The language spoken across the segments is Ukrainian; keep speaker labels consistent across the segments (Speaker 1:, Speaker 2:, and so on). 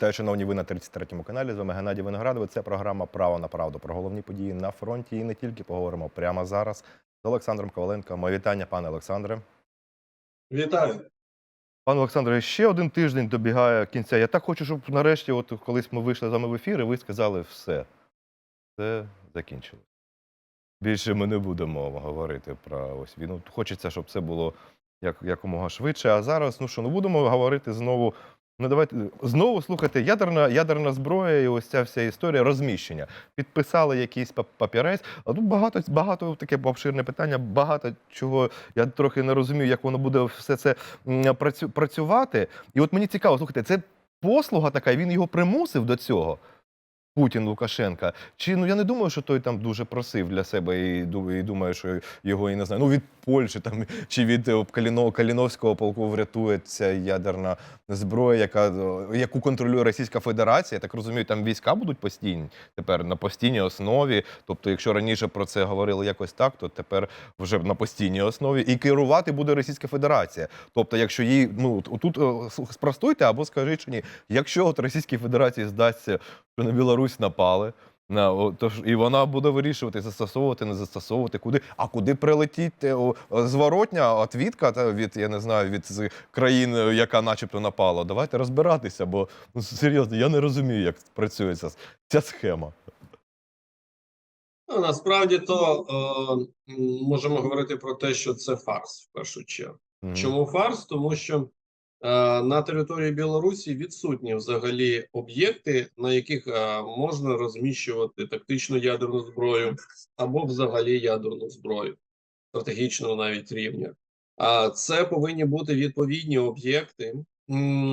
Speaker 1: Вітаю, шановні, ви на 33-му каналі. З вами Геннадій Виноградовий. Це програма Право на правду про головні події на фронті. І не тільки поговоримо прямо зараз з Олександром Коваленко. Моє вітання, пане Олександре.
Speaker 2: Вітаю.
Speaker 1: Пане Олександре, ще один тиждень добігає кінця. Я так хочу, щоб нарешті, от колись ми вийшли з вами в ефір, і ви сказали все. Це закінчилось. Більше ми не будемо говорити про ось війну. Хочеться, щоб це було як, якомога швидше. А зараз, ну що, ну будемо говорити знову. Ну, давайте знову слухайте, ядерна, ядерна зброя і ось ця вся історія розміщення. Підписали якийсь папірець. А тут багато, багато таке обширне питання, багато чого я трохи не розумію, як воно буде все це працювати. І от мені цікаво, слухайте, це послуга така, він його примусив до цього. Путін Лукашенка. Чи ну я не думаю, що той там дуже просив для себе і, і думаю, що його і не знаю. Ну від Польщі там чи від е, Каліно, Каліновського полку врятує ця ядерна зброя, яка е, яку контролює Російська Федерація. Я так розумію, там війська будуть постійні тепер на постійній основі. Тобто, якщо раніше про це говорили якось так, то тепер вже на постійній основі і керувати буде Російська Федерація. Тобто, якщо їй ну тут спростуйте або скажіть, що ні, якщо от Російській Федерації здасться, що на Білорусь напали. На, тож, і вона буде вирішувати, застосовувати, не застосовувати, куди, а куди прилетіть зворотня відвідка та, від, я не знаю, від країн, е, яка начебто напала. Давайте розбиратися, бо ну, серйозно, я не розумію, як працює ця, ця схема.
Speaker 2: Ну, насправді то е, можемо говорити про те, що це фарс в першу чергу.
Speaker 1: Мгм.
Speaker 2: Чому фарс? Тому що на території Білорусі відсутні взагалі об'єкти, на яких е, можна розміщувати тактичну ядерну зброю або взагалі ядерну зброю стратегічного навіть рівня. А це повинні бути відповідні об'єкти.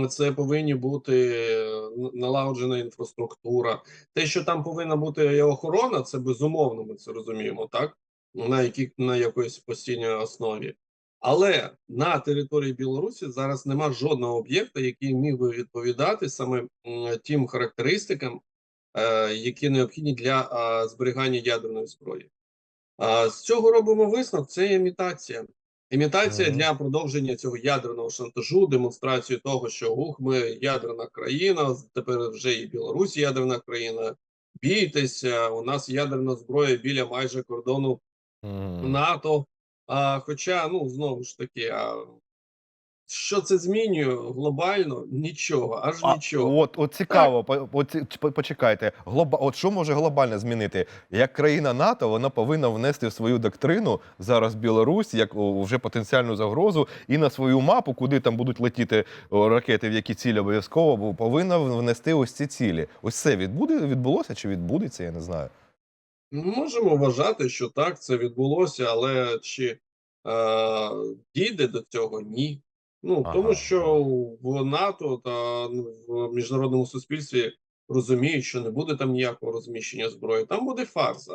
Speaker 2: Це повинні бути е, налагоджена інфраструктура. Те, що там повинна бути охорона, це безумовно, ми це розуміємо, так? На якій на якоїсь постійній основі. Але на території Білорусі зараз нема жодного об'єкта, який міг би відповідати саме тим характеристикам, е, які необхідні для зберігання ядерної зброї. З цього робимо висновок: це імітація. Імітація для продовження цього ядерного шантажу, демонстрацію того, що ух, ми ядерна країна, тепер вже і Білорусь ядерна країна. Бійтеся, у нас ядерна зброя біля майже кордону. НАТО. А, хоча, ну знову ж таки, а, що це змінює глобально? Нічого, аж
Speaker 1: А,
Speaker 2: нічого.
Speaker 1: От, от цікаво, по- по- почекайте. Глоба, от що може глобально змінити? Як країна НАТО, вона повинна внести в свою доктрину зараз Білорусь як вже потенціальну загрозу і на свою мапу, куди там будуть летіти ракети, в які цілі обов'язково, бо повинна внести ось ці цілі. Ось це відбуде, відбулося чи відбудеться, я не знаю.
Speaker 2: Можемо вважати, що так, це відбулося, але чи е, дійде до цього? Ні. Ну
Speaker 1: Ага.
Speaker 2: тому що в НАТО та ну, в міжнародному суспільстві розуміють, що не буде там ніякого розміщення зброї. Там буде фарс.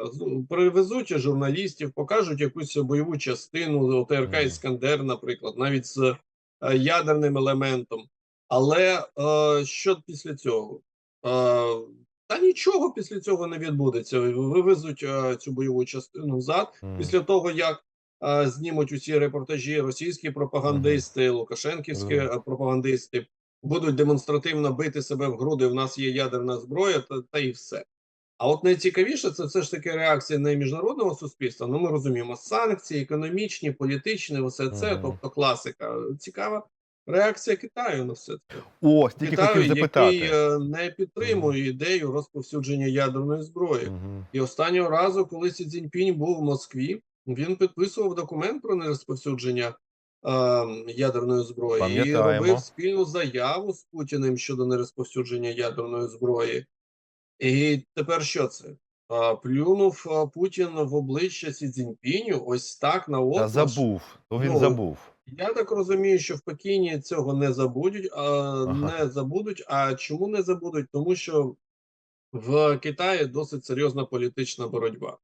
Speaker 2: Привезуть журналістів, покажуть якусь бойову частину ОТРК Іскандер, наприклад, навіть з е, ядерним елементом. Але е, що після цього? Е, та нічого після цього не відбудеться. Вивезуть е, цю бойову частину взад.
Speaker 1: Мгм.
Speaker 2: Після того, як е, знімуть усі репортажі російські пропагандисти, лукашенківські
Speaker 1: Мгм.
Speaker 2: е, пропагандисти, будуть демонстративно бити себе в груди. В нас є ядерна зброя, та, та і все. А от найцікавіше це все ж таки реакція не міжнародного суспільства. Ну ми розуміємо санкції, економічні, політичні, все це,
Speaker 1: Мгм.
Speaker 2: тобто класика. Цікава реакція Китаю на все це.
Speaker 1: Ось, тільки
Speaker 2: Китаю,
Speaker 1: хотів запитати.
Speaker 2: який е, не підтримує ідею розповсюдження ядерної зброї.
Speaker 1: Мгм.
Speaker 2: І останнього разу, коли Сі Цзіньпінь був в Москві, він підписував документ про нерозповсюдження е, ядерної зброї і
Speaker 1: Пам'ятаємо.
Speaker 2: робив спільну заяву з Путіним щодо нерозповсюдження ядерної зброї. І тепер що це? А, плюнув а, Путін в обличчя Сі Цзіньпіню ось так на
Speaker 1: Та забув, то він
Speaker 2: Ну,
Speaker 1: забув.
Speaker 2: Я так розумію, що в Пекіні цього не забудуть, а
Speaker 1: Ага.
Speaker 2: не забудуть. А чому не забудуть? Тому що в Китаї досить серйозна політична боротьба.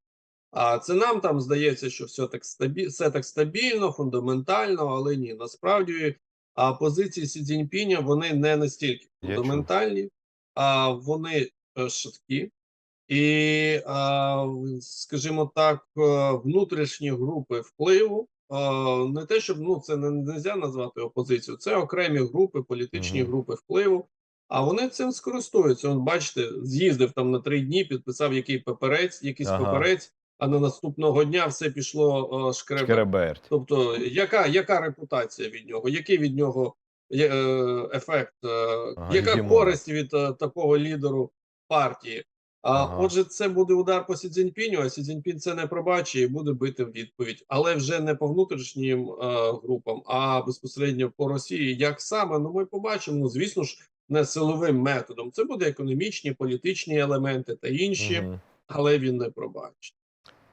Speaker 2: А це нам там здається, що все так стабі... все так стабільно, фундаментально, але ні, насправді а позиції Сі Цзіньпіня вони не настільки фундаментальні, а вони е, швидкі. І, скажімо так, е, внутрішні групи впливу. Е, Не те, щоб ну це не можна назвати опозицію, це окремі групи, політичні групи впливу, А вони цим скористуються. Он, бачите, з'їздив там на три дні, підписав який паперець, якийсь
Speaker 1: Ага.
Speaker 2: паперець, а на наступного дня все пішло е, шкребе.
Speaker 1: Шкереберть.
Speaker 2: Тобто, яка, яка репутація від нього? Який від нього е, ефект?
Speaker 1: Ага,
Speaker 2: яка
Speaker 1: гегемон.
Speaker 2: користь від такого лідеру партії? А
Speaker 1: Ага.
Speaker 2: отже, це буде удар по Сі Цзіньпіню, а Сі Цзіньпін це не пробачить і буде бити в відповідь, але вже не по внутрішнім е, групам, а безпосередньо по Росії. Як саме? Ну ми побачимо. Ну звісно ж, не силовим методом. Це буде економічні, політичні елементи та інші,
Speaker 1: Мгм.
Speaker 2: але він не пробачить.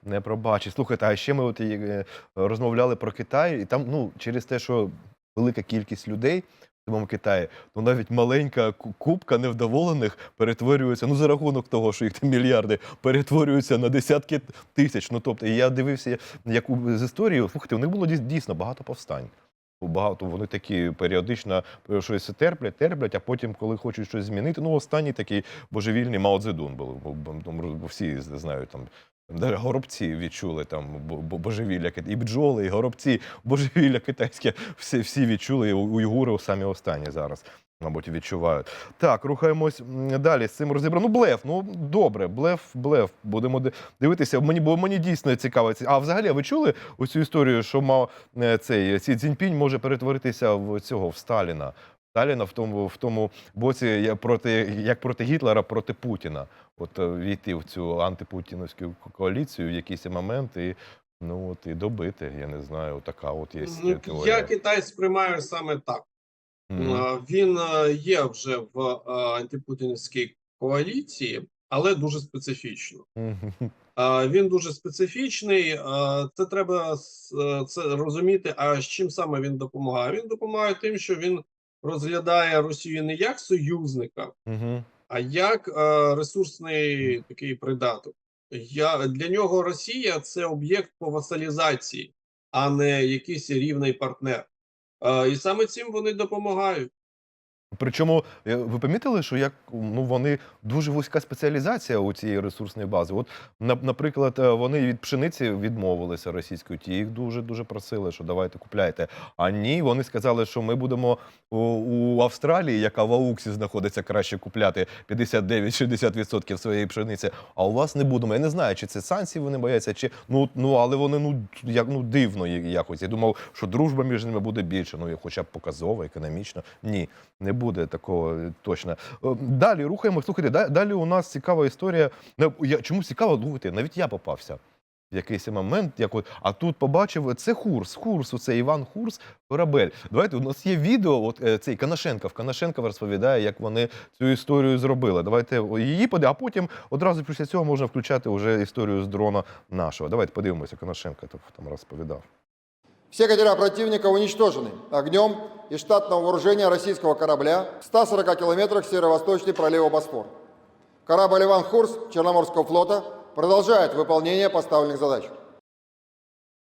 Speaker 1: Не пробачить. Слухайте, а ще ми от е, розмовляли про Китай, і там, ну, через те, що велика кількість людей самому Китаї, то навіть маленька ку- кубка невдоволених перетворюється, ну, за рахунок того, що їх там мільярди, перетворюються на десятки тисяч. Ну, тобто, і я дивився, як з історії, слухайте, у них було дійсно багато повстань. Багато вони такі періодично щось терплять, терплять, а потім, коли хочуть щось змінити, ну останній такий божевільний Мао Цзедун був, всі знають там. Навіть горобці відчули там бо- бо- божевілля і бджоли, і горобці, божевілля китайське. Всі, всі відчули, і у- самі останні зараз, мабуть, відчувають. Так, рухаємось далі. З цим розібрано. Ну, блеф, ну добре, блеф, блеф. Будемо дивитися. Мені, бо мені дійсно цікаво. А взагалі, ви чули оцю історію, що мав е, цей Сі Цзіньпінь може перетворитися в цього в Сталіна? Сталіна в тому, в тому боці я проти як проти Гітлера, проти Путіна. От е, війти в цю антипутіновську коаліцію в якийсь момент і ну от і добити. Я не знаю, така от є
Speaker 2: Ну,
Speaker 1: теорія.
Speaker 2: я Китай сприймаю саме так.
Speaker 1: Мгм.
Speaker 2: Е, Він е, є вже в антипутінській коаліції, але дуже специфічно.
Speaker 1: Мгм.
Speaker 2: Е, Він дуже специфічний. Це треба це розуміти. А з чим саме він допомагає? Він допомагає тим, що він розглядає Росію не як союзника,
Speaker 1: угу.
Speaker 2: а як е, ресурсний такий придаток. Я для нього Росія це об'єкт по васалізації, а не якийсь рівний партнер. Е, і саме цим вони допомагають.
Speaker 1: Причому е, ви помітили, що як ну вони дуже вузька спеціалізація у цієї ресурсної бази. От, наприклад, е, вони від пшениці відмовилися російської, ті їх дуже дуже просили, що давайте купляйте. А ні, вони сказали, що ми будемо у, у Австралії, яка в ауксі знаходиться, краще купляти 59-60% своєї пшениці. А у вас не будемо. Я не знаю, чи це санкції вони бояться, чи ну ну але вони ну як ну дивно якось. Я думав, що дружба між ними буде більше. Ну і хоча б показово, економічно. Ні, не буде такого е, точно. Е, Далі рухаємо. Слухайте, далі у нас цікава історія. Я чому цікаво? Слухайте, навіть я попався. В якийсь момент, як от, а тут побачив це Хурс, Хурс, це Іван Хурс, корабель. Давайте у нас є відео. От е, цей Канашенков. Канашенков розповідає, як вони цю історію зробили. Давайте її подивимо, а потім одразу після цього можна включати вже історію з дрона нашого. Давайте подивимося. Канашенко там розповідав.
Speaker 3: Все катера противника уничтожены огнем из штатного вооружения российского корабля в 140 километрах северо-восточный пролива Босфор. Корабль «Иван Хурс» Черноморского флота продолжает выполнение поставленных задач.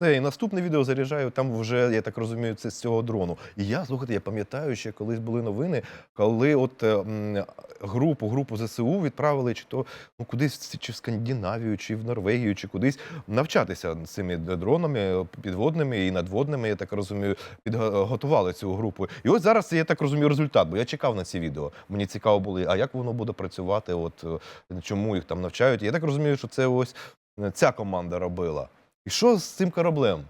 Speaker 1: І наступне відео заряджаю. Там вже я так розумію, це з цього дрону. І я слухайте, я пам'ятаю, ще колись були новини, коли от е, м, групу, групу ЗСУ відправили чи то ну кудись чи в Скандинавію, чи в Норвегію, чи кудись навчатися цими дронами підводними і надводними. Я так розумію, підготували цю групу. І от зараз я так розумію результат, бо я чекав на ці відео. Мені цікаво було, а як воно буде працювати? От е, чому їх там навчають? Я так розумію, що це ось е, ця команда робила. І що з цим кораблем?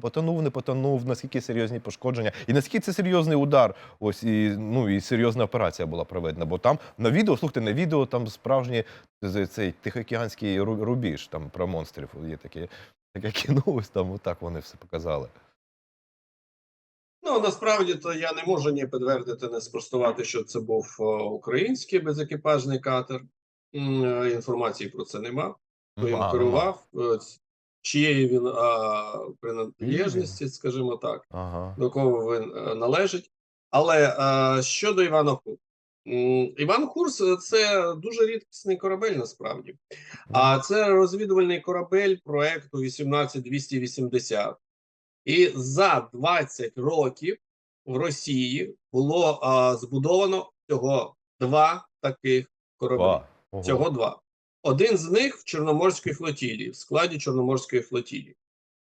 Speaker 1: Потонув, не потонув, наскільки серйозні пошкодження, і наскільки це серйозний удар, ось і ну і серйозна операція була проведена. Бо там на відео, слухайте, на відео там справжній цей тихоокеанський рубіж, там про монстрів є таке, таке кіно, ось там отак вони все показали.
Speaker 2: Ну насправді то я не можу ні підтвердити, ні спростувати, що це був е, український безекіпажний катер. Е, Інформації про це нема. Хто їм керував, чиєї він а, приналежності, скажімо так.
Speaker 1: Ага.
Speaker 2: до кого він е, належить. Але е, щодо Івана Хурса, М, Іван Хурс е, це дуже рідкісний корабель насправді. А це розвідувальний корабель проекту 18280. І за 20 років в Росії було е, збудовано всього два таких кораблі.
Speaker 1: Ба. Ого.
Speaker 2: Всього два. Один з них в Чорноморській флотілії, в складі Чорноморської флотілії.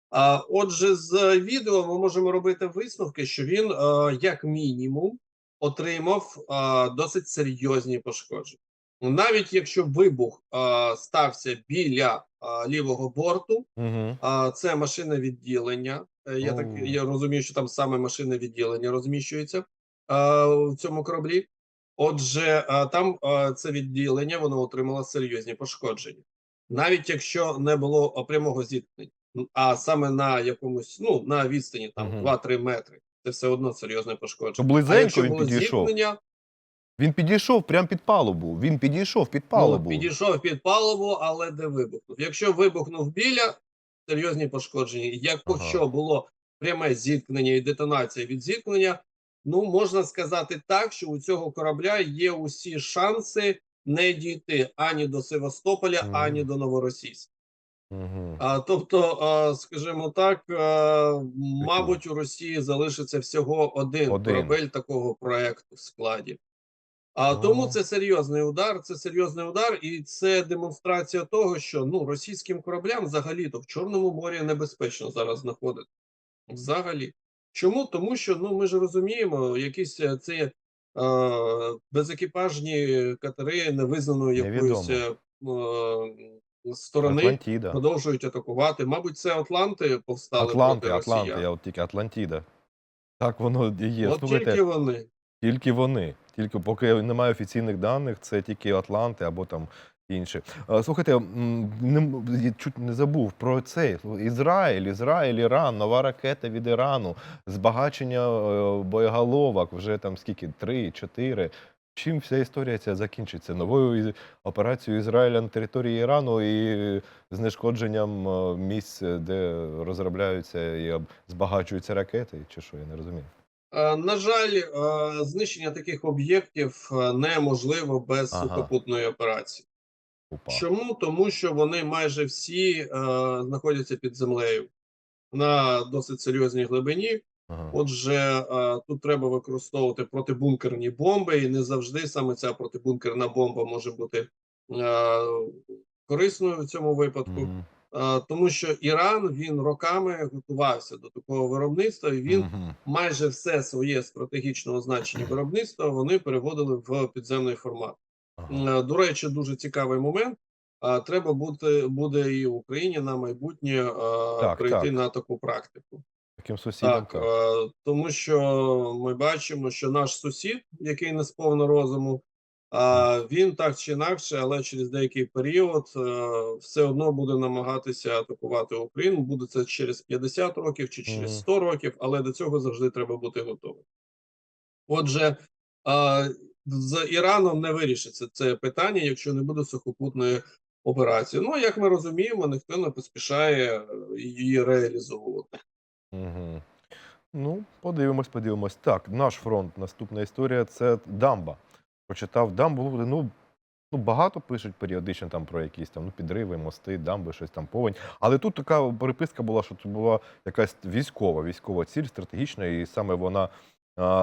Speaker 2: А отже, з відео ми можемо робити висновки, що він, е, як мінімум, отримав а, досить серйозні пошкодження. Навіть якщо вибух а, стався біля а, лівого борту,
Speaker 1: Угу.
Speaker 2: а, це машинне відділення. Е, Я так я розумію, що там саме машинне відділення розміщується а, в цьому кораблі. Отже, там це відділення воно отримало серйозні пошкодження, навіть якщо не було прямого зіткнення, а саме на якомусь ну на відстані там
Speaker 1: Мгм.
Speaker 2: 2-3 метри, це все одно серйозне пошкодження.
Speaker 1: Близенько він підійшов.
Speaker 2: зіткнення,
Speaker 1: Він підійшов прямо під палубу. Він підійшов під палубу.
Speaker 2: Ну, підійшов під палубу, але де вибухнув. Якщо вибухнув біля, серйозні пошкодження. Якщо
Speaker 1: Ага.
Speaker 2: було пряме зіткнення і детонація від зіткнення, ну можна сказати так, що у цього корабля є усі шанси не дійти ані до Севастополя,
Speaker 1: Мгм.
Speaker 2: ані до Новоросійська.
Speaker 1: Угу.
Speaker 2: А, тобто, а, скажімо так, а, мабуть, у Росії залишиться всього один,
Speaker 1: Один.
Speaker 2: корабель такого проекту в складі. А тому це серйозний удар. Це серйозний удар, і це демонстрація того, що ну російським кораблям взагалі-то в Чорному морі небезпечно зараз знаходити. Взагалі, чому? Тому що ну ми ж розуміємо, якісь е, ці е, безекіпажні катери невизнаної якоїсь е, е, сторони
Speaker 1: Атлантіда.
Speaker 2: продовжують атакувати. Мабуть, це Атланти повстали
Speaker 1: Атланти,
Speaker 2: проти
Speaker 1: Атланти,
Speaker 2: росіян.
Speaker 1: я от тільки Атлантіда. Так воно і є.
Speaker 2: От
Speaker 1: Слухайте,
Speaker 2: тільки вони.
Speaker 1: Тільки вони. Тільки поки немає офіційних даних, це тільки Атланти або там інші. Е, Слухайте, не, я чуть не забув про цей Ізраїль, Ізраїль, Іран, нова ракета від Ірану, збагачення е, боєголовок, вже там скільки? Три, чотири. Чим вся історія ця закінчиться? Новою операцією Ізраїля на території Ірану і знешкодженням е, місць, де розробляються і збагачуються ракети? Чи що, я не розумію.
Speaker 2: На жаль, знищення таких об'єктів неможливо без
Speaker 1: Ага.
Speaker 2: сухопутної операції. Чому? Тому що вони майже всі е, знаходяться під землею на досить серйозній глибині.
Speaker 1: Ага.
Speaker 2: Отже, е, тут треба використовувати протибункерні бомби, і не завжди саме ця протибункерна бомба може бути е, корисною в цьому випадку.
Speaker 1: Мгм.
Speaker 2: Е, тому що Іран він роками готувався до такого виробництва, і він майже все своє стратегічного значення виробництва вони переводили в підземний формат.
Speaker 1: Ага.
Speaker 2: Е, До речі, дуже цікавий момент. А треба бути буде і в Україні на майбутнє е,
Speaker 1: Так,
Speaker 2: прийти
Speaker 1: так.
Speaker 2: на таку практику.
Speaker 1: Таким сусідом.
Speaker 2: Так,
Speaker 1: Так,
Speaker 2: е, тому що ми бачимо, що наш сусід, який не сповно розуму, він так чи інакше, але через деякий період все одно буде намагатися атакувати Україну. Буде це через 50 років чи через 100 років, але до цього завжди треба бути готовим. Отже, з Іраном не вирішиться це питання, якщо не буде сухопутної операції. Ну як ми розуміємо, ніхто не поспішає е, її реалізовувати.
Speaker 1: Угу. Ну, подивимось, подивимось. Так, наш фронт, наступна історія це дамба. Прочитав дамбу. Ну, ну багато пишуть періодично там про якісь там ну, підриви, мости, дамби, щось там повень. Але тут така переписка була, що це була якась військова, військова ціль, стратегічна, і саме вона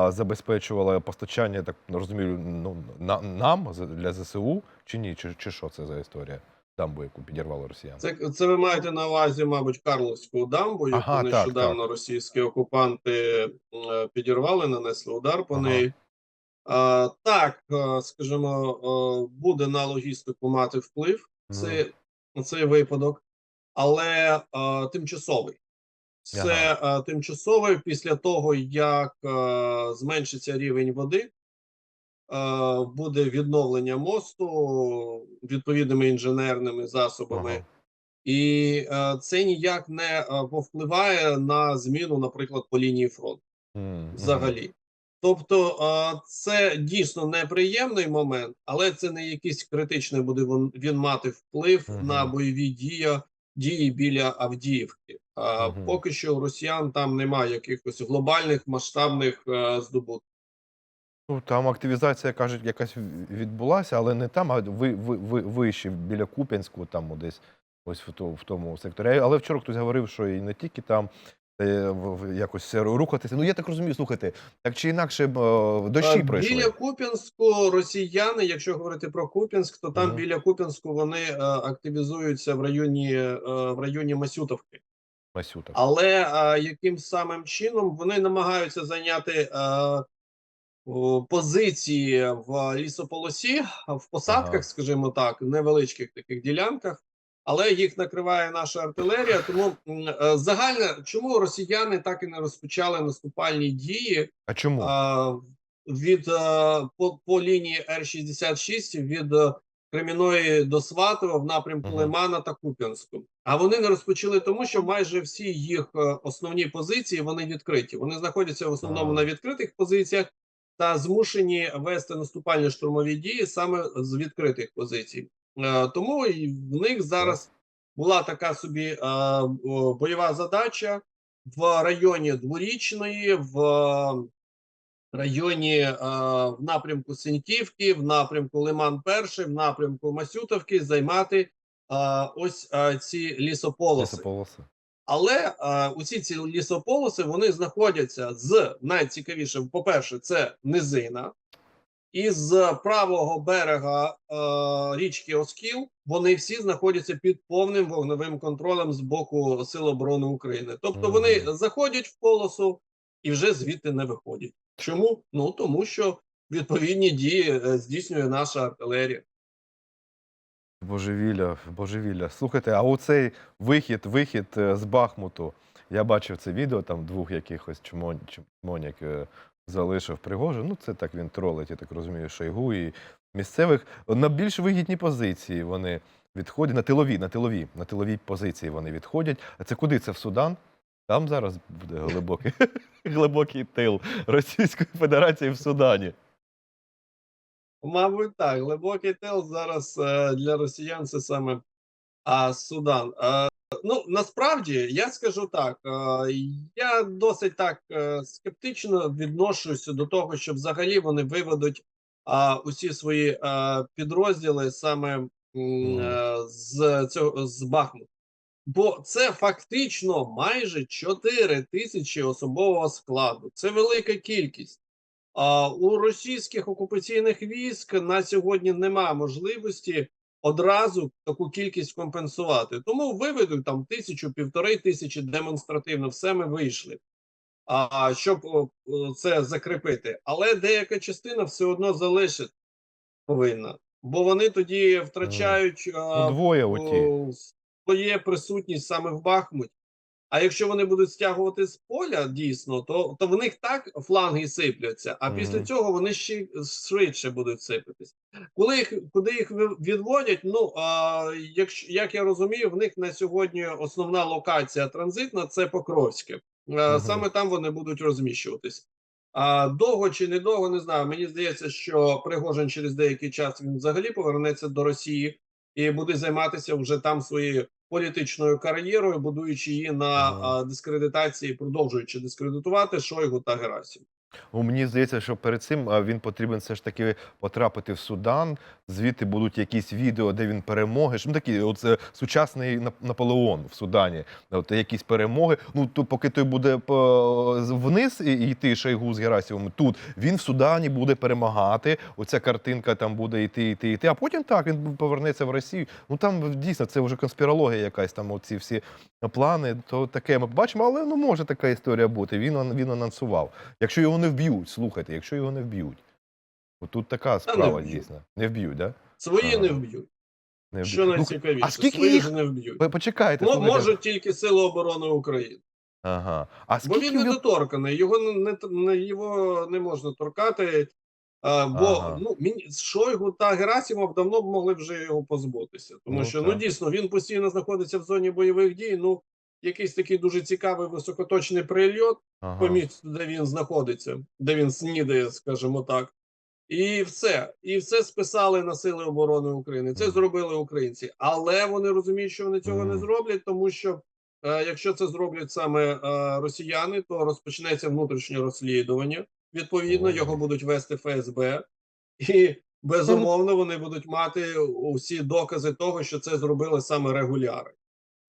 Speaker 1: забезпечувала постачання, я так розумію, ну, на, нам для ЗСУ чи ні? Чи, чи що це за історія? Дамбу, яку підірвали росіяни.
Speaker 2: Це, це ви маєте на увазі, мабуть, Карловську дамбу, яку
Speaker 1: Ага, так,
Speaker 2: нещодавно російські окупанти е, підірвали, нанесли удар по
Speaker 1: Ага.
Speaker 2: неї. А, так, е, скажімо, е, буде на логістику мати вплив цей, цей випадок, але е, тимчасовий. Це е, тимчасовий після того, як е, зменшиться рівень води, е, буде відновлення мосту відповідними інженерними засобами.
Speaker 1: Ага.
Speaker 2: І е, це ніяк не е, повпливає на зміну, наприклад, по лінії фронту
Speaker 1: мгм.
Speaker 2: взагалі. Тобто, е, це дійсно неприємний момент, але це не якийсь критичний буде він, він мати вплив
Speaker 1: Мгм.
Speaker 2: на бойові дії, дії біля Авдіївки. А поки що у росіян там немає якихось глобальних масштабних е, здобутків.
Speaker 1: Ну, там активізація, кажуть, якась відбулася, але не там, а ви, ви, ви, вище, біля Куп'янську, там десь ось в, то, в тому секторі. Але вчора хтось говорив, що і не тільки там е, якось рухатися. Ну, я так розумію, слухайте, так чи інакше дощі
Speaker 2: Е,
Speaker 1: пройшли.
Speaker 2: Біля Куп'янську росіяни, якщо говорити про Куп'янськ, то там
Speaker 1: Мгм.
Speaker 2: біля Куп'янську вони активізуються в районі в районі Масютовки.
Speaker 1: Масюта.
Speaker 2: Але е, яким самим чином вони намагаються зайняти е, о, позиції в лісополосі, в посадках,
Speaker 1: Ага.
Speaker 2: скажімо так, невеличких таких ділянках, але їх накриває наша артилерія. Тому м, е, загально, чому росіяни так і не розпочали наступальні дії
Speaker 1: А чому?
Speaker 2: а, від е, по, по лінії Р-66 від е, Креміної до Сватова в напрямку. Лимана та Куп'янську. А вони не розпочали тому, що майже всі їх е, основні позиції вони відкриті. Вони знаходяться в основному на відкритих позиціях та змушені вести наступальні штурмові дії саме з відкритих позицій. Е, Тому і в них зараз була така собі е, бойова задача в районі Дворічної, в районі е, в напрямку Синьківки, в напрямку Лиман Перший, в напрямку Масютовки займати е, ось е, ці лісополоси.
Speaker 1: Лісополоси.
Speaker 2: Але е, усі ці лісополоси вони знаходяться з найцікавіше, по-перше, це низина, і з правого берега е, річки Оскіл вони всі знаходяться під повним вогневим контролем з боку Сил оборони України. Тобто вони заходять в полосу і вже звідти не виходять. Чому? Ну тому що відповідні дії е, здійснює наша артилерія.
Speaker 1: Божевілля, божевілля. Слухайте, а оцей вихід, вихід е, з Бахмуту. Я бачив це відео, там двох якихось чмон, чмоняк е, залишив Пригожин. Ну, це так він тролить, я так розумію, Шойгу і місцевих. На більш вигідні позиції вони відходять, на тилові, на тилові, на тилові позиції вони відходять. А це куди? Це в Судан? Там зараз буде глибокий, глибокий тил Російської Федерації в Судані.
Speaker 2: Мабуть, так. Глибокий тил зараз е, для росіян це саме а, Судан. Е, ну насправді я скажу так: е, я досить так скептично відношуся до того, що взагалі вони виведуть а, усі свої е, підрозділи саме е, з цього з Бахмуту. Бо це фактично майже 4 тисячі особового складу. Це велика кількість. А у російських окупаційних військ на сьогодні немає можливості одразу таку кількість компенсувати. Тому виведуть там тисячу, півтори тисячі демонстративно. Все ми вийшли. А щоб це закріпити, але деяка частина все одно залишить повинна, бо вони тоді втрачають
Speaker 1: двоє оті.
Speaker 2: О, своє присутність саме в Бахмуті. А якщо вони будуть стягувати з поля дійсно, то, то в них так фланги сипляться, а
Speaker 1: Мгм.
Speaker 2: після цього вони ще швидше будуть сипатись. Коли їх куди їх відводять? Ну а якщо як я розумію, в них на сьогодні основна локація транзитна це Покровське. Е,
Speaker 1: Мгм.
Speaker 2: Саме там вони будуть розміщуватись. А довго чи недовго, не знаю. Мені здається, що Пригожин через деякий час він взагалі повернеться до Росії і буде займатися вже там своєю політичною кар'єрою, будуючи її на дискредитації, продовжуючи дискредитувати Шойгу та Герасів.
Speaker 1: Ну, мені здається, що перед цим він потрібен все ж таки потрапити в Судан. Звідти будуть якісь відео, де він перемоги. Ну, такі, оце сучасний Наполеон в Судані. От якісь перемоги. Ну то поки той буде вниз йти Шойгу з Герасимом, тут він в Судані буде перемагати. Оця картинка там буде йти, йти, йти. А потім так він повернеться в Росію. Ну там дійсно це вже конспірологія якась. Там оці всі плани. То таке ми бачимо, але ну може така історія бути. Він він анонсував. Якщо його не вб'ють, слухайте, якщо його не вб'ють. Тут така справа
Speaker 2: вб'ють.
Speaker 1: дійсно. Не вб'ють, да?
Speaker 2: Свої
Speaker 1: Ага.
Speaker 2: не вб'ють.
Speaker 1: Не
Speaker 2: Що.
Speaker 1: Ну,
Speaker 2: найцікавіше,
Speaker 1: а скільки
Speaker 2: свої
Speaker 1: їх-
Speaker 2: ж не вб'ють.
Speaker 1: почекайте.
Speaker 2: Ну, можуть тільки Сили оборони України.
Speaker 1: Ага. А
Speaker 2: Бо він недоторканий, його не, не, не його не можна торкати. А, бо
Speaker 1: Ага.
Speaker 2: ну Шойгу та Герасимов давно б могли вже його позбутися, тому
Speaker 1: Ну,
Speaker 2: що
Speaker 1: так.
Speaker 2: ну дійсно він постійно знаходиться в зоні бойових дій. Ну якийсь такий дуже цікавий високоточний прильот
Speaker 1: Ага.
Speaker 2: по місцю, де він знаходиться, де він снідає, скажімо так. І все, і все списали на сили оборони України. Це зробили українці, але вони розуміють, що вони цього не зроблять, тому що е, якщо це зроблять саме е, росіяни, то розпочнеться внутрішнє розслідування. Відповідно, його будуть вести ФСБ, і безумовно вони будуть мати усі докази того, що це зробили саме регуляри,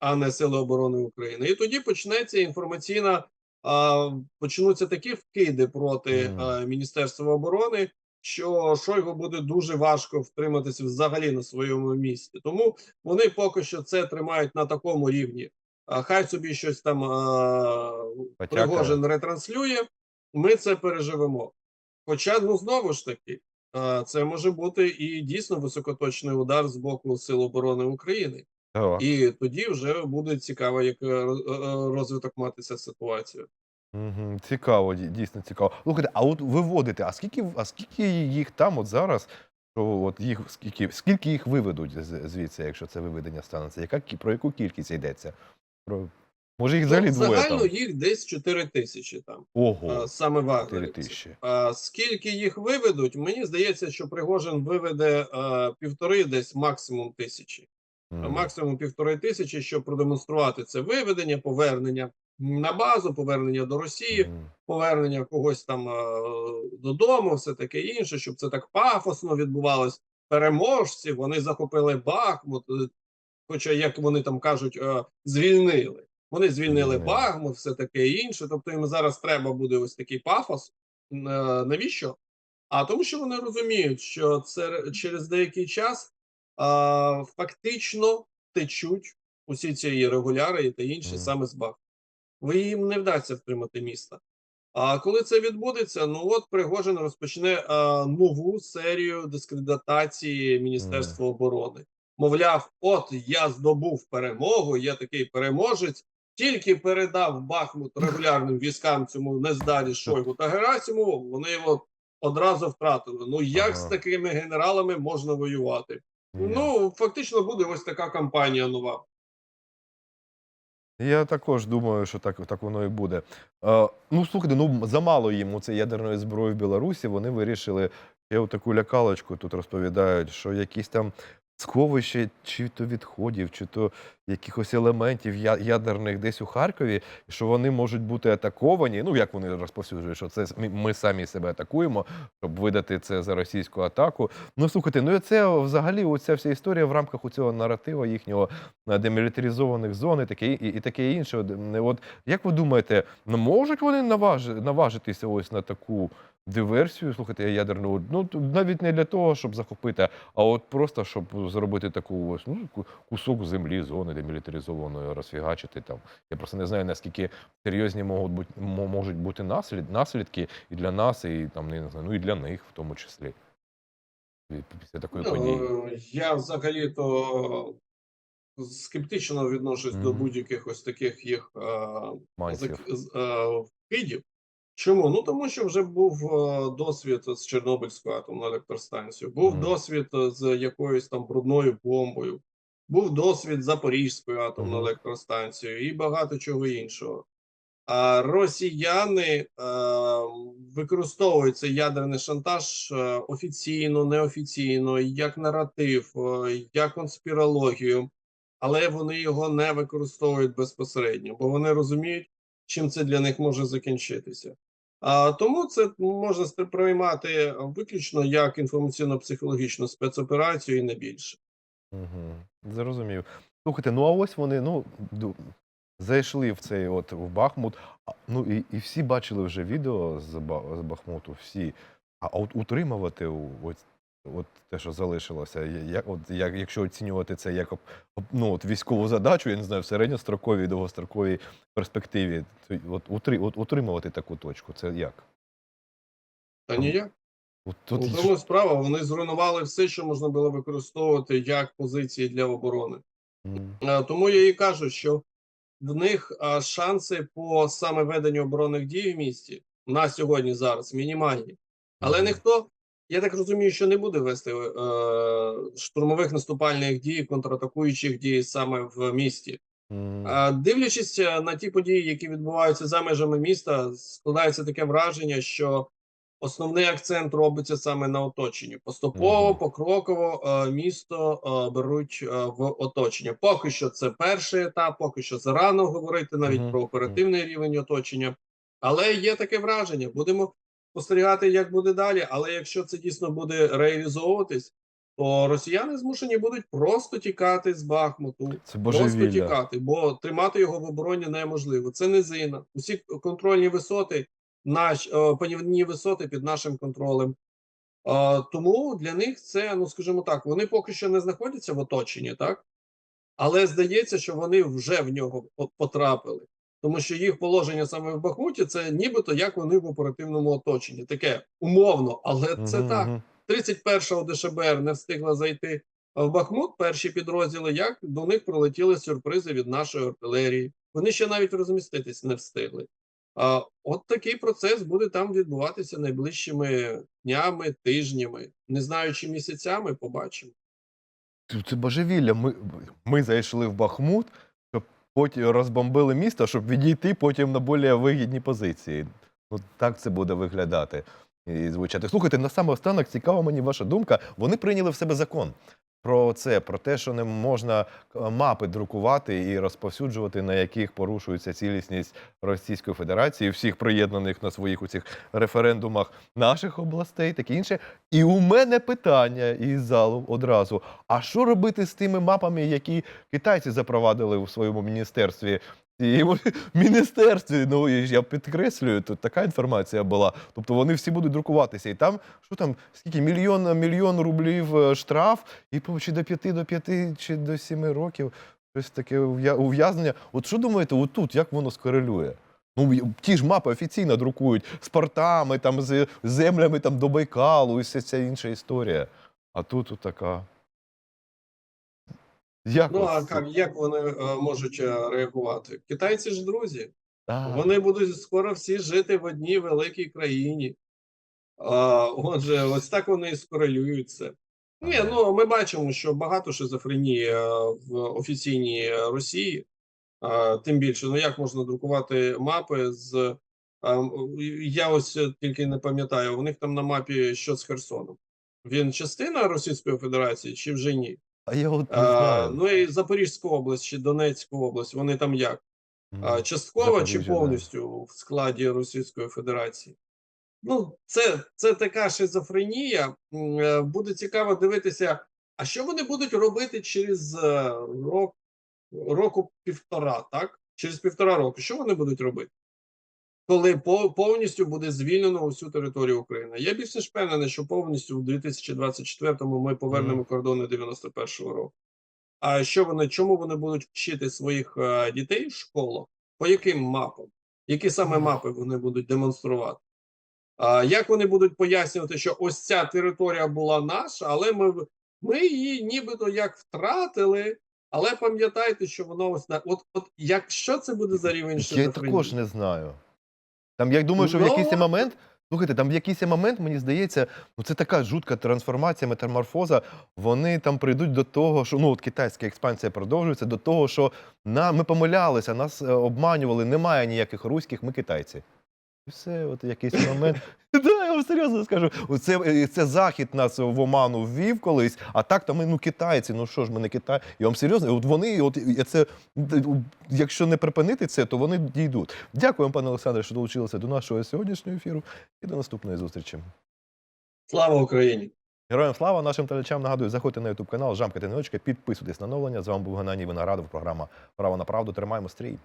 Speaker 2: а не Сили оборони України. І тоді почнеться інформаційна. А, почнуться такі вкиди проти а, Міністерства оборони, що Шойгу буде дуже важко втриматися взагалі на своєму місці. Тому вони поки що це тримають на такому рівні. А хай собі щось там а, Пригожин ретранслює. Ми це переживемо. Хоча, ну знову ж таки, е, це може бути і дійсно високоточний удар з боку Сил оборони України.
Speaker 1: Так.
Speaker 2: І тоді вже буде цікаво, як е, е, розвиток матися ситуація.
Speaker 1: Угу. Цікаво, дійсно цікаво. Слухайте, а от виводити, а скільки, а скільки їх там от зараз? Що от їх скільки, скільки їх виведуть звідси, якщо це виведення станеться? Яка про яку кількість йдеться? Про може їх взагалі
Speaker 2: Ну,
Speaker 1: двоє
Speaker 2: загально
Speaker 1: там?
Speaker 2: їх десь 4 тисячі там,
Speaker 1: Ого,
Speaker 2: е, саме вагнерівців.
Speaker 1: тисячі.
Speaker 2: А скільки їх виведуть? Мені здається, що Пригожин виведе е, півтори, десь максимум тисячі. Максимум півтори тисячі, щоб продемонструвати це виведення, повернення на базу, повернення до Росії, повернення когось там е, додому, все таке інше, щоб це так пафосно відбувалось. Переможці вони захопили Бахмут, е, хоча, як вони там кажуть, е, звільнили. Вони звільнили. Бахмут, все таке інше. Тобто їм зараз треба буде ось такий пафос. Навіщо? А тому, що вони розуміють, що це через деякий час фактично течуть усі ці регуляри та інші
Speaker 1: Мгм.
Speaker 2: саме з Бахмута. Ви їм не вдасться втримати місто. А коли це відбудеться, ну от Пригожин розпочне а, нову серію дискредитації Міністерства оборони. Мовляв, от я здобув перемогу, я такий переможець, тільки передав Бахмут регулярним військам цьому нездалі Шойгу та Герасимову, вони його одразу втратили. Ну як з такими генералами можна воювати? Ну фактично буде ось така кампанія нова.
Speaker 1: Я також думаю, що так, так воно і буде. Е, ну, слухайте, ну замало їм у цей ядерної зброї в Білорусі. Вони вирішили я таку лякалочку тут розповідають, що якісь там сховище чи то відходів, чи то якихось елементів ядерних десь у Харкові, що вони можуть бути атаковані. Ну, як вони розповсюджують, що це ми- самі себе атакуємо, щоб видати це за російську атаку. Ну, слухайте, ну це взагалі оця вся історія в рамках у цього наратива їхнього на демілітаризованих зон і таке, і, і таке інше. От, як ви думаєте, ну можуть вони наважи, наважитися ось на таку диверсію? Слухайте, ядерну, ну навіть не для того, щоб захопити, а от просто щоб зробити таку ось ну кусок землі, зони демілітаризованої, розфігачити там. Я просто не знаю наскільки серйозні можуть бути можуть бути наслід, наслідки і для нас, і там не знаю, ну і для них в тому числі. Після такої події.
Speaker 2: Ну, я взагалі-то скептично відношусь до будь-яких ось таких їх е, е, вкидів. Чому? Ну тому що вже був е, досвід з Чорнобильською атомною електростанцією, був досвід е, з якоюсь там брудною бомбою, був досвід з Запорізькою атомною електростанцією і багато чого іншого. А росіяни е, використовують цей ядерний шантаж офіційно, неофіційно, як наратив, як конспірологію, але вони його не використовують безпосередньо, бо вони розуміють, чим це для них може закінчитися. Тому це можна сприймати виключно як інформаційно-психологічну спецоперацію і не більше.
Speaker 1: Угу. Зрозумів. Слухайте, ну а ось вони ну, зайшли в цей от в Бахмут. Ну і, і всі бачили вже відео з, Ба- з Бахмуту, всі. А от утримувати у- от, те, що залишилося, як, от, як, якщо оцінювати це як ну, от військову задачу, я не знаю, в середньостроковій, довгостроковій перспективі, от, утри, от, утримувати таку точку, це як?
Speaker 2: Та ніяк.
Speaker 1: От, от,
Speaker 2: тому справа вони зруйнували все, що можна було використовувати як позиції для оборони. Е, Тому я і кажу, що в них е, шанси по саме веденню оборонних дій в місті на сьогодні зараз мінімальні. Але
Speaker 1: Мгм.
Speaker 2: ніхто, я так розумію, що не буде вести е, штурмових наступальних дій, контратакуючих дій саме в місті. Е, Дивлячись е, на ті події, які відбуваються за межами міста, складається таке враження, що основний акцент робиться саме на оточенні. Поступово,
Speaker 1: Мгм.
Speaker 2: покроково е, місто е, беруть е, в оточення. Поки що це перший етап, поки що зарано говорити навіть
Speaker 1: Мгм.
Speaker 2: про оперативний рівень оточення. Але є таке враження. Будемо спостерігати, як буде далі. Але якщо це дійсно буде реалізовуватись, то росіяни змушені будуть просто тікати з Бахмуту.
Speaker 1: Це
Speaker 2: Просто тікати, бо тримати його в обороні неможливо. Це низина. Усі контрольні висоти, наш е, панівні висоти під нашим контролем. Е, Тому для них це, ну скажімо так, вони поки що не знаходяться в оточенні, так? Але здається, що вони вже в нього потрапили. Тому що їх положення саме в Бахмуті це нібито як вони в оперативному оточенні. Таке умовно, але це
Speaker 1: Мгм,
Speaker 2: так.
Speaker 1: мгм.
Speaker 2: 31-го ДШБР не встигла зайти в Бахмут. Перші підрозділи, як до них прилетіли сюрпризи від нашої артилерії. Вони ще навіть розміститись не встигли. А, от такий процес буде там відбуватися найближчими днями, тижнями, не знаю, чи місяцями, побачимо.
Speaker 1: Це- божевілля. Ми, ми зайшли в Бахмут, потім розбомбили місто, щоб відійти потім на більш вигідні позиції. Ну так це буде виглядати і звучати. Слухайте, на саме останок цікава мені ваша думка. Вони прийняли в себе закон. Про це, про те, що не можна е, мапи друкувати і розповсюджувати, на яких порушується цілісність Російської Федерації, всіх приєднаних на своїх у цих референдумах наших областей, таке інше. І у мене питання із залу одразу: а що робити з тими мапами, які китайці запровадили у своєму міністерстві? І в міністерстві, ну я підкреслюю, тут така інформація була. Тобто вони всі будуть друкуватися. І там, що там, скільки мільйон, мільйон рублів е, штраф, і чи до п'яти, до п'яти, чи до сіми років щось таке ув'язнення. От що думаєте, отут, як воно скорелює? Ну, ті ж мапи офіційно друкують з портами, там, з землями там, до Байкалу і вся ця інша історія. А тут така. Як
Speaker 2: Ну а як, як вони е, можуть е, реагувати? Китайці ж друзі.
Speaker 1: А,
Speaker 2: Вони будуть скоро всі жити в одній великій країні. А, отже, ось так вони і скорелюються. Ні, ну ми бачимо, що багато шизофренії е, в офіційній Росії. А, Тим більше, ну як можна друкувати мапи з. Я ось е, тільки не пам'ятаю, у них там на мапі що з Херсоном. Він частина Російської Федерації чи вже ні?
Speaker 1: А я от не
Speaker 2: А,
Speaker 1: знаю.
Speaker 2: ну і Запорізька область чи Донецька область, вони там як?
Speaker 1: Мгм.
Speaker 2: А, частково чи
Speaker 1: Запоріжжя, да.
Speaker 2: повністю в складі Російської Федерації. Ну, це, це така шизофренія. М, е, Буде цікаво дивитися, а що вони будуть робити через е, рок, року півтора, так? Через півтора року. Що вони будуть робити? Коли повністю буде звільнено усю територію України. Я більш ніж впевнений, що повністю в 2024-му ми повернемо кордони 91-го року. А що вони, чому вони будуть вчити своїх е, дітей в школах? По яким мапам? Які саме мапи вони будуть демонструвати? А як вони будуть пояснювати, що ось ця територія була наша, але ми, ми її нібито як втратили, але пам'ятайте, що воно ось на от, от якщо це буде за рівень
Speaker 1: Я також не знаю. Там я думаю, що в
Speaker 2: Ну,
Speaker 1: якийсь момент, слухайте, там в якийсь момент, мені здається, ну це така жутка трансформація, метаморфоза. Вони там прийдуть до того, що ну от китайська експансія продовжується, до того, що на, ми помилялися, нас е, обманювали, немає ніяких руських, ми китайці. Все, от якийсь момент. Да, я вам серйозно скажу. Це, е, це захід нас в оману ввів колись, а так то ми ну китайці. Ну що ж, ми не Китай. Я вам серйозно, от вони, от це, якщо не припинити це, то вони дійдуть. Дякую вам, пане Олександре, що долучилися до нашого сьогоднішнього ефіру і до наступної зустрічі.
Speaker 2: Слава Україні!
Speaker 1: Героям слава нашим телечам нагадую, заходьте на ютуб канал, жамкайте на очки, підписуйтесь на оновлення. З вами був Геннадій Виноградов, програма Право на правду. Тримаємо стрій.